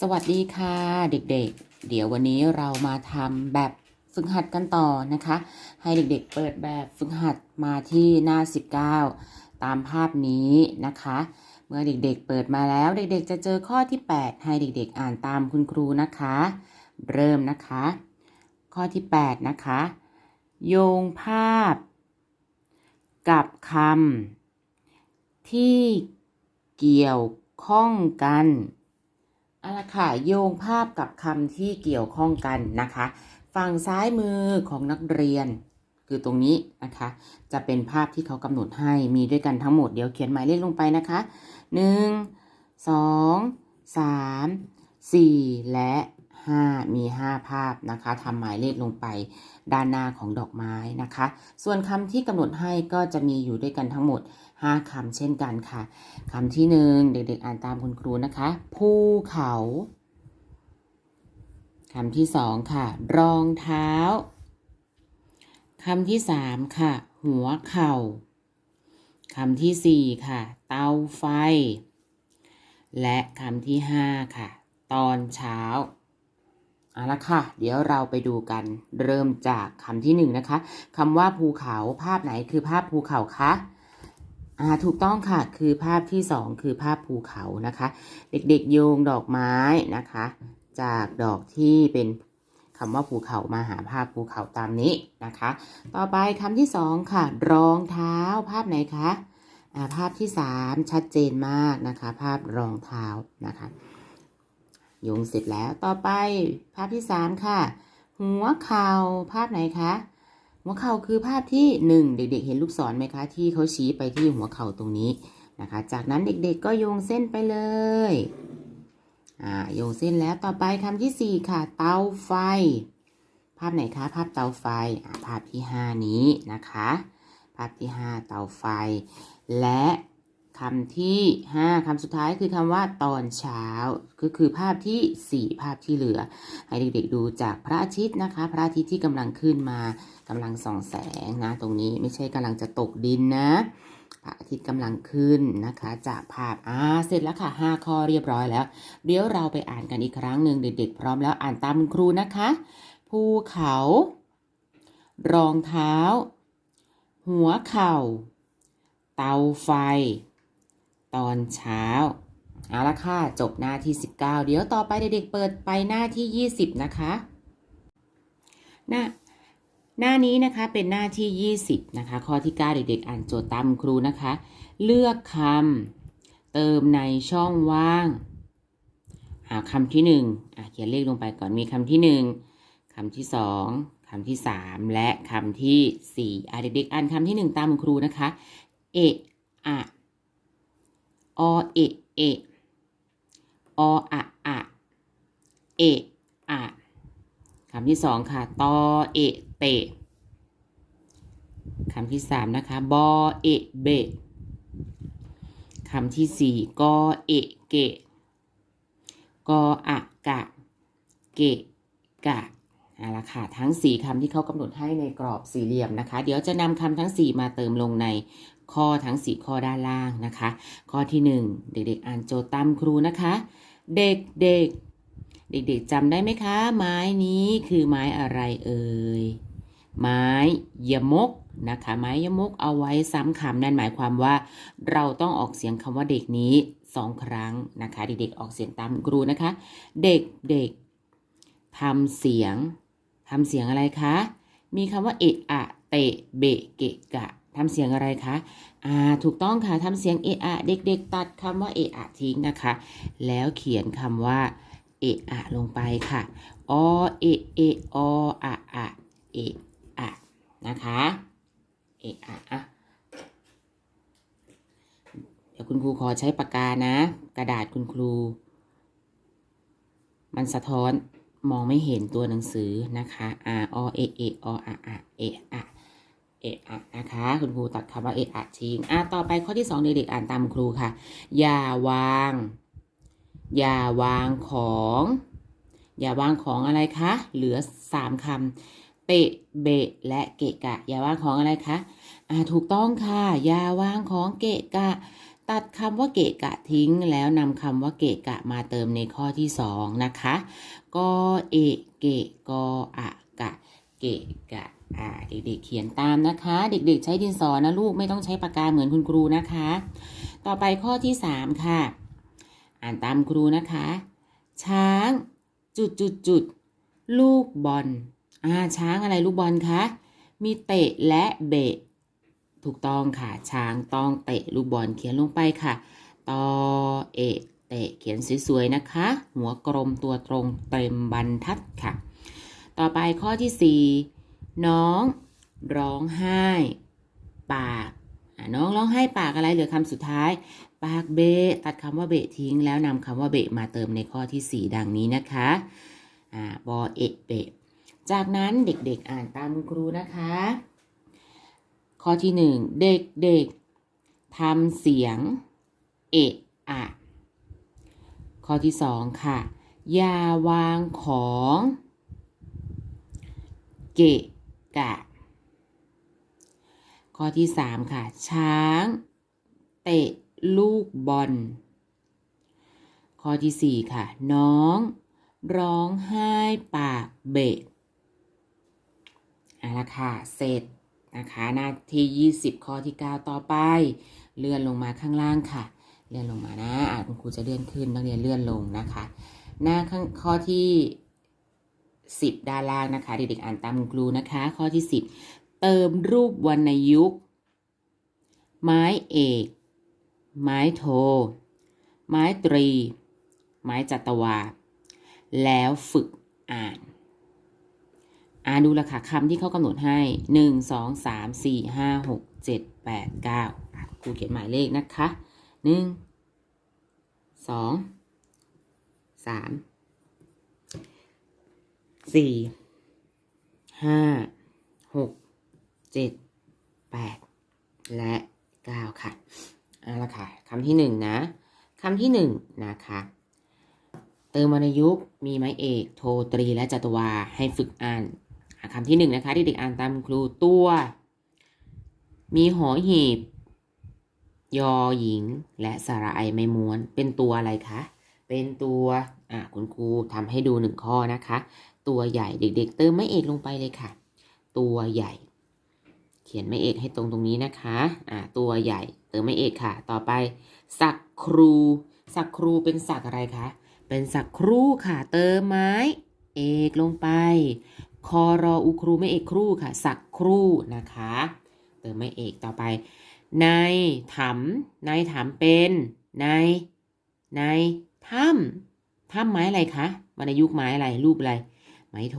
สวัสดีค่ะเด็กๆเดี๋ยววันนี้เรามาทำแบบฝึกหัดกันต่อนะคะ ให้เด็กๆเปิดแบบฝึกหัดมาที่หน้า 19 ตามภาพนี้นะคะ เมื่อเด็กๆเปิดมาแล้วเด็กๆ จะเจอข้อที่ 8 ให้เด็กๆ อ่านตามคุณครูนะคะ เริ่มนะคะ ข้อที่ 8 นะคะ โยงภาพ กับคำที่เกี่ยวข้องกันเอาละค่ะโยงภาพกับคำที่เกี่ยวข้องกันนะคะ ฝั่งซ้ายมือของนักเรียน คือตรงนี้นะคะ จะเป็นภาพที่เขากำหนดให้มีด้วยกันทั้งหมดเดี๋ยวเขียนหมายเลขลงไปนะคะหนึ่งสองสามสี่และ ห้ามีห้าภาพนะคะทำหมายเลขลงไปด้านหน้าของดอกไม้นะคะ ส่วนคำที่กำหนดให้ก็จะมีอยู่ด้วยกันทั้งหมด 5คำเช่นกันค่ะคำที่หนึ่งเด็กๆอ่านตามคุณครูนะคะภูเขาคำที่สองค่ะ รองเท้าคำที่สามค่ะ หัวเข่าคำที่สี่ค่ะ เตาไฟ และคำที่ห้าค่ะ ตอนเช้า อาละค่ะ เดี๋ยวเราไปดูกัน เริ่มจากคำที่หนึ่งนะคะ คำว่าภูเขาภาพไหนคือภาพภูเขาคะอ่าถูกต้องค่ะ คือภาพที่สองคือภาพภูเขานะคะ เด็กๆโยงดอกไม้นะคะ จากดอกที่เป็นคำว่าภูเขามาหาภาพภูเขาตามนี้นะคะ ต่อไปคำที่สองค่ะ รองเท้าภาพไหนคะอ่าภาพที่สามชัดเจนมากนะคะ ภาพรองเท้านะคะ โยงเสร็จแล้วต่อไปภาพที่สามค่ะ หัวเข่าภาพไหนคะหัวเข่าคือภาพที่หนึ่งเด็กๆ เห็นลูกศรไหมคะ ที่เขาชี้ไปที่หัวเข่าตรงนี้นะคะ จากนั้นเด็กๆก็โยงเส้นไปเลยอ่าโยงเส้นแล้วต่อไปคำที่สี่ค่ะ เตาไฟ ภาพไหนคะภาพเตาไฟภาพที่ห้านี้นะคะ ภาพที่ห้าเตาไฟ และ คำที่ห้าคำสุดท้ายคือคำว่าตอนเช้า ก็คือภาพที่สี่ภาพที่เหลือ ให้เด็กๆดูจากพระอาทิตย์นะคะ พระอาทิตย์ที่กำลังขึ้นมากำลังส่องแสงนะ ตรงนี้ไม่ใช่กำลังจะตกดินนะพระอาทิตย์กำลังขึ้นนะคะ จากภาพอ่าเสร็จแล้วค่ะห้าข้อเรียบร้อยแล้ว เดี๋ยวเราไปอ่านกันอีกครั้งหนึ่งเด็กๆ พร้อมแล้วอ่านตามคุณครูนะคะ ภูเขา รองเท้า หัวเข่า เตาไฟ ตอนเช้าเอาละค่ะ จบหน้าที่ 19 เดี๋ยวต่อไปเด็กๆเปิดไปหน้าที่ 20 นะคะหน้าหน้านี้นะคะเป็นหน้าที่ 20 นะคะ ข้อที่ 9 เด็กๆ อ่านโจทย์ตามครูนะคะ เลือกคำเติมในช่องว่างหาคำที่1อะเขียนเลขลงไปก่อนมีคำที่ 1คำที่ 2คำที่ 3 และคำที่4อะเด็กๆ อ่านคำที่ 1 ตามคุณครูนะคะ เอะอะ อเอะเอะออะอะเอะอะคำที่สองค่ะ ตอเอะเตะคำที่สามนะคะ บอเอะเบะคำที่สี่กอเอะเกะกออะกะ เกะกะเอาละค่ะทั้งสี่คำที่เขากำหนดให้ในกรอบสี่เหลี่ยมนะคะ เดี๋ยวจะนำคำทั้งสี่มาเติมลงใน ข้อทั้งสี่ข้อด้านล่างนะคะ ข้อที่หนึ่งเด็กๆ อ่านโจทย์ตามครูนะคะ เด็กๆ เด็กๆจำได้ไหมคะ ไม้นี้คือไม้อะไรเอ่ยไม้ยมกนะคะ ไม้ยมกเอาไว้ซ้ำคำนั่นหมายความว่า เราต้องออกเสียงคำว่าเด็กนี้สองครั้งนะคะ เด็กๆออกเสียงตามครูนะคะ เด็กๆทำเสียงทำเสียงอะไรคะ มีคำว่าเอะอะเตะเบะเกะกะ ทำเสียงอะไรคะ อ่า ถูกต้องค่ะทำเสียงเอะอะเด็กๆ ตัดคำว่าเอะอะทิ้งนะคะ แล้วเขียนคำว่าเอะอะลงไปค่ะ อเอะเอะออะอะเอะอะนะคะ เอะอะอะเดี๋ยวคุณครูขอใช้ปากกานะ กระดาษคุณครู มันสะท้อนมองไม่เห็นตัวหนังสือนะคะ อ่า อเอะเอะออะอะเอะอะ เอะอะนะคะ คุณครูตัดคำว่าเอะอะทิ้งอะต่อไปข้อที่สองเด็กๆอ่านตามครูค่ะ อย่าวาง อย่าวางของ อย่าวางของอะไรคะ เหลือสามคำเตะเบะและเกะกะ อย่าวางของอะไรคะอ่าถูกต้องค่ะ อย่าวางของเกะกะ ตัดคำว่าเกะกะทิ้ง แล้วนำคำว่าเกะกะมาเติมในข้อที่สองนะคะกอเอะเกะกออะกะ เกะกะอ่าเด็กๆเขียนตามนะคะ เด็กๆ ใช้ดินสอนะลูกไม่ต้องใช้ปากกาเหมือนคุณครูนะคะ ต่อไปข้อที่สามค่ะ อ่านตามครูนะคะ ช้างจุดจุดจุดลูกบอลอ่าช้างอะไรลูกบอลคะมีเตะและเบะ ถูกต้องค่ะ ช้างต้องเตะลูกบอลเขียนลงไปค่ะตอเอะเตะเขียนสวยๆนะคะ หัวกลมตัวตรงเต็มบรรทัดค่ะ ต่อไปข้อที่สี่น้อง ร้องไห้ ปากน้องร้องไห้ปากอะไรเหลือคำสุดท้าย ปากเบะตัดคำว่าเบะทิ้ง แล้วนำคำว่าเบะมาเติมในข้อที่สี่ดังนี้นะคะอ่าบอเอะเบะจากนั้นเด็กๆอ่านตามคุณครูนะคะ ข้อที่หนึ่งเด็กๆทำเสียง เอะอะข้อที่สองค่ะ อย่าวางของ เกะกะ ข้อที่สามค่ะ ช้าง เตะลูกบอล ข้อที่สี่ค่ะ น้อง ร้องไห้ปากเบะเอาละค่ะ เสร็จนะคะ หน้าที่20ข้อที่9ต่อไป เลื่อนลงมาข้างล่างค่ะ เลื่อนลงมานะอะคุณครูจะเลื่อนขึ้นนักเรียนเลื่อนลงนะคะ หน้าข้างข้อที่ 10 ด้านล่างนะคะ เด็กๆอ่านตามคุณครูนะคะ ข้อที่ 10 เติมรูปวรรณยุกต์ ไม้เอก ไม้โท ไม้ตรี ไม้จัตวา แล้วฝึกอ่านอ่านดูละค่ะคำที่เขากำหนดให้ 1 2 3 4 5 6 7 8 9อะครูเขียนหมายเลขนะคะ 1 2 3 4 5 6 7 8แปดและ9ค่ะเอาละค่ะคำที่1นะคำที่1นะคะ เติมวรรณยุกต์มีไม้เอก โทตรีและจัตวาให้ฝึกอ่านคำที่หนึ่งนะคะที่เด็กอ่านตามครูตัว มีหอหีบ ยอหญิง และสระไอไม่ม้วน เป็นตัวอะไรคะ เป็นตัว อะคุณครูทำให้ดูหนึ่งข้อนะคะ ตัวใหญ่เด็ก ๆ เติมไม้เอกลงไปเลยค่ะ ตัวใหญ่ เขียนไม้เอกให้ตรงตรงนี้นะคะอะตัวใหญ่ เติมไม้เอกค่ะ ต่อไป สักครู สักครูเป็นสักอะไรคะเป็นสักครูค่ะ เติมไม้ เอกลงไป คอรออุครูไม่เอกครูค่ะ สักครูนะคะ เติมไม่เอกต่อไปในถ้ำในถ้ำเป็นในในถ้ำถ้ำไม้อะไรคะวรรณยุกต์ไม้อะไรรูปอะไร ไม้โท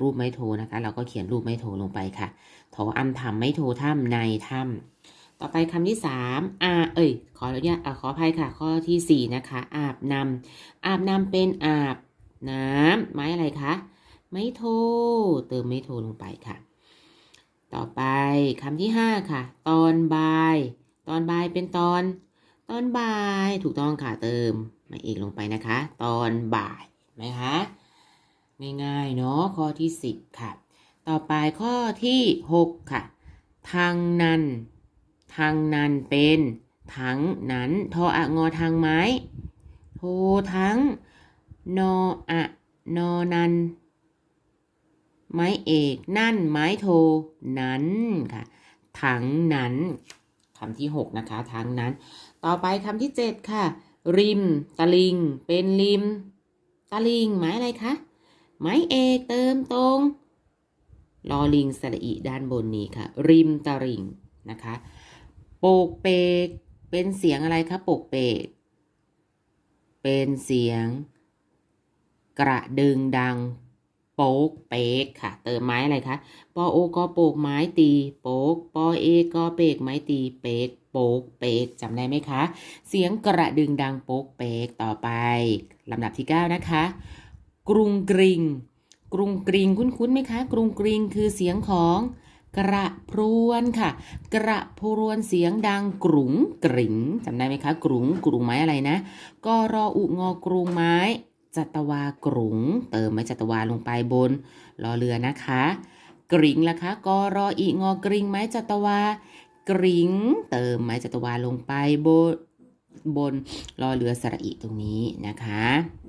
รูปไม้โทนะคะ เราก็เขียนรูปไม้โทลงไปค่ะทออำถ้ำไม้โทถ้ำในถ้ำต่อไปคำที่สามอาเอ้ย ขออนุญาตขออภัยค่ะ ข้อที่สี่นะคะ อาบน้ำอาบน้ำเป็นอาบน้ำไม้อะไรคะไม้โท เติมไม้โทลงไปค่ะ ต่อไปคำที่ห้าค่ะ ตอนบ่าย ตอนบ่ายเป็นตอน ตอนบ่าย ถูกต้องค่ะ เติมไม้เอกลงไปนะคะ ตอนบ่ายไหมคะ ง่ายๆเนาะข้อที่สิบค่ะ ต่อไปข้อที่หกค่ะ ทางนั้น ทางนั้นเป็นทั้งนั้นทออะงอทางไม้โททั้งนออะนอนันไม้เอกนั่นไม้โทนั้นค่ะทั้งนั้นคำที่หกนะคะทั้งนั้น ต่อไปคำที่เจ็ดค่ะ ริม ตะลิง เป็นริม ตะลิงไม้อะไรคะ ไม้เอกเติมตรงลอลิงสระอีด้านบนนี้ค่ะ ริมตะลิงนะคะโปกเปก เป็นเสียงอะไรคะโปกเปก เป็นเสียง กระดึงดัง โปกเปกค่ะ เติมไม้อะไรคะปอโอกอโปกไม้ตี โปกปอเอกอเปกไม้ตีเปกโปกเปกจำได้ไหมคะ เสียงกระดึงดังโปกเปกต่อไปลำดับที่ 9 นะคะ กรุงกริง กรุงกริงคุ้นๆไหมคะ กรุงกริงคือเสียงของกระพรวนค่ะ กระพรวนเสียงดังกรุงกริงจำได้ไหมคะ กรุงกรุงไม้อะไรนะกรออุงอกรุงไม้ จัตวากรุง เติมไม้จัตวาลงไปบนรอเรือนะคะ กริงล่ะคะกรออีงอกริงไม้จัตวากริง เติมไม้จัตวาลงไปบน บนรอเรือสระอิตรงนี้นะคะ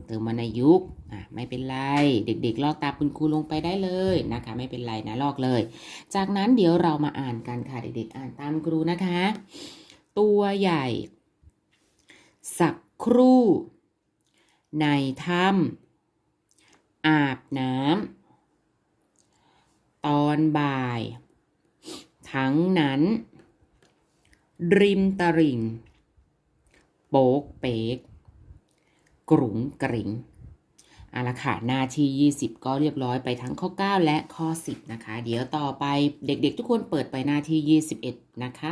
เติมวรรณยุกต์อะไม่เป็นไร เด็กๆ ลอกตามคุณครูลงไปได้เลยนะคะ ไม่เป็นไรนะลอกเลย จากนั้นเดี๋ยวเรามาอ่านกันค่ะ เด็กๆ อ่านตามครูนะคะ ตัวใหญ่ สักครู่ ในถ้ำอาบน้ำตอนบ่าย ทั้งนั้น ริมตลิ่ง โป๊กเป๊กกรุงกริงเอาละค่ะหน้าที่ 20 ก็เรียบร้อยไปทั้งข้อ 9 และข้อ 10 นะคะ เดี๋ยวต่อไปเด็กๆ ทุกคนเปิดไปหน้าที่ 21 นะคะ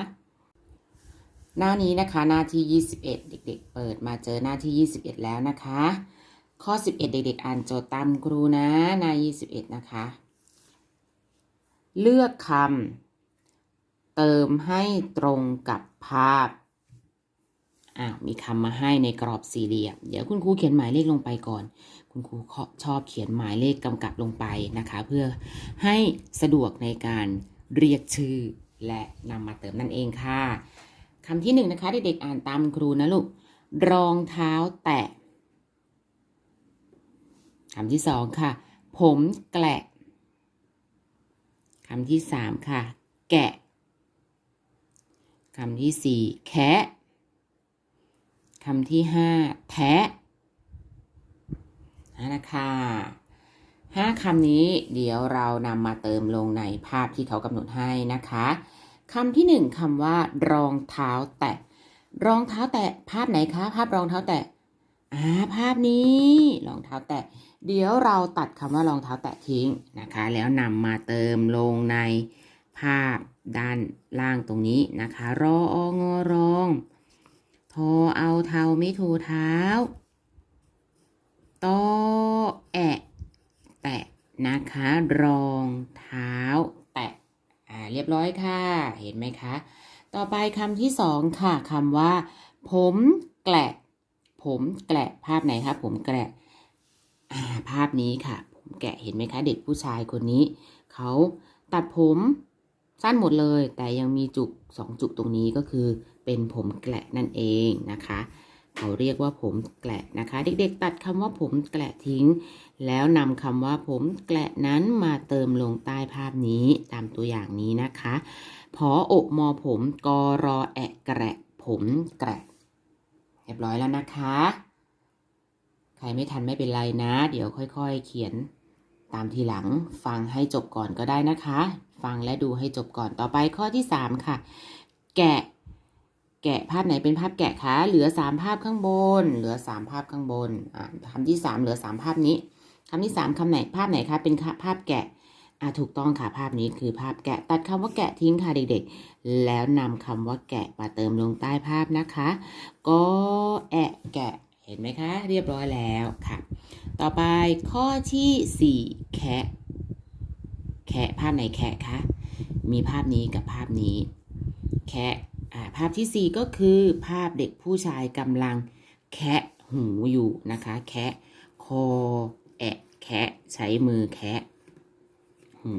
หน้านี้นะคะหน้าที่ 21 เด็ก ๆ เปิดมาเจอหน้าที่ 21 แล้วนะคะ ข้อ 11 เด็ก ๆ อ่านโจทย์ตามครูนะหน้า 21 นะคะ เลือกคำเติมให้ตรงกับภาพ อ่ามีคำมาให้ในกรอบสี่เหลี่ยม เดี๋ยวคุณครูเขียนหมายเลขลงไปก่อน คุณครูชอบเขียนหมายเลขกำกับลงไปนะคะ เพื่อให้สะดวกในการเรียกชื่อ และนำมาเติมนั่นเองค่ะคำที่หนึ่งนะคะเด็กๆอ่านตามครูนะลูกรองเท้าแตะคำที่สองค่ะ ผมแกละคำที่สามค่ะ แกะคำที่สี่แคะ คำที่ห้าแทะนั่นนะคะห้าคำนี้เดี๋ยวเรานำมาเติมลงในภาพที่เขากำหนดให้นะคะคำที่หนึ่งคำว่ารองเท้าแตะ รองเท้าแตะภาพไหนคะ ภาพรองเท้าแตะอ่าภาพนี้รองเท้าแตะ เดี๋ยวเราตัดคำว่ารองเท้าแตะทิ้งนะคะ แล้วนำมาเติมลงในภาพด้านล่างตรงนี้นะคะ รอองอรอง ทอเอาเท้าไม่ถูเท้าตอแอะแตะนะคะ รองเท้า แตะอ่าเรียบร้อยค่ะ เห็นไหมคะ ต่อไปคำที่สองค่ะคำว่า ผมแกละ ผมแกละภาพไหนคะผมแกละอ่าภาพนี้ค่ะ ผมแกะเห็นไหมคะ เด็กผู้ชายคนนี้ เขาตัดผม สั้นหมดเลย แต่ยังมีจุกสองจุกตรงนี้ก็คือเป็นผมแกละนั่นเองนะคะ เขาเรียกว่าผมแกละนะคะ เด็กๆ ตัดคำว่าผมแกละทิ้ง แล้วนำคำว่าผมแกละนั้นมาเติมลงใต้ภาพนี้ตามตัวอย่างนี้นะคะพออกมอผมกอรอแอะแกระผมแกะเรียบร้อยแล้วนะคะ ใครไม่ทันไม่เป็นไรนะ เดี๋ยวค่อย ๆ เขียนตามทีหลังฟังให้จบก่อนก็ได้นะคะ ฟังและดูให้จบก่อนต่อไปข้อที่ 3 ค่ะ แกะ แกะภาพไหนเป็นภาพแกะคะเหลือ 3 ภาพข้างบน เหลือ 3 ภาพข้างบนอ่าคำที่ 3 เหลือ 3 ภาพนี้คำที่ 3คำไหนภาพไหนคะเป็นภาพแกะอ่าถูกต้องค่ะภาพนี้คือภาพแกะตัดคำว่าแกะทิ้งค่ะเด็กๆ แล้วนำคำว่าแกะมาเติมลงใต้ภาพนะคะ ก็แอะแกะเห็นไหมคะ เรียบร้อยแล้วค่ะ ต่อไปข้อที่ 4 แคะ แคะภาพไหนแคะคะมีภาพนี้กับภาพนี้ แคะอ่ภาพที่ 4 ก็คือภาพเด็กผู้ชายกำลังแคะหูอยู่นะคะ แคะคอแอะแคะใช้มือแคะหู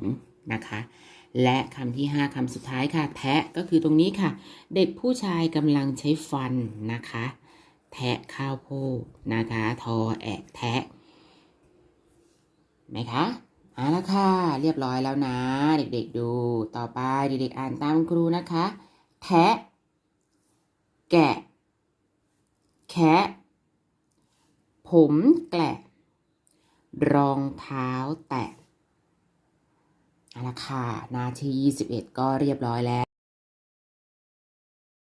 นะคะ และคำที่ 5คำสุดท้ายค่ะ แทะก็คือตรงนี้ค่ะ เด็กผู้ชายกำลังใช้ฟันนะคะ แทะข้าวโพดนะคะ ทอแอะแทะไหมคะ เอาละค่ะ เรียบร้อยแล้วนะ เด็กๆดู ต่อไปเด็กๆอ่านตามครูนะคะ แทะ แกะ แคะผมแกละ รองเท้าแตะเอาละค่ะนาที่21 ก็เรียบร้อยแล้ว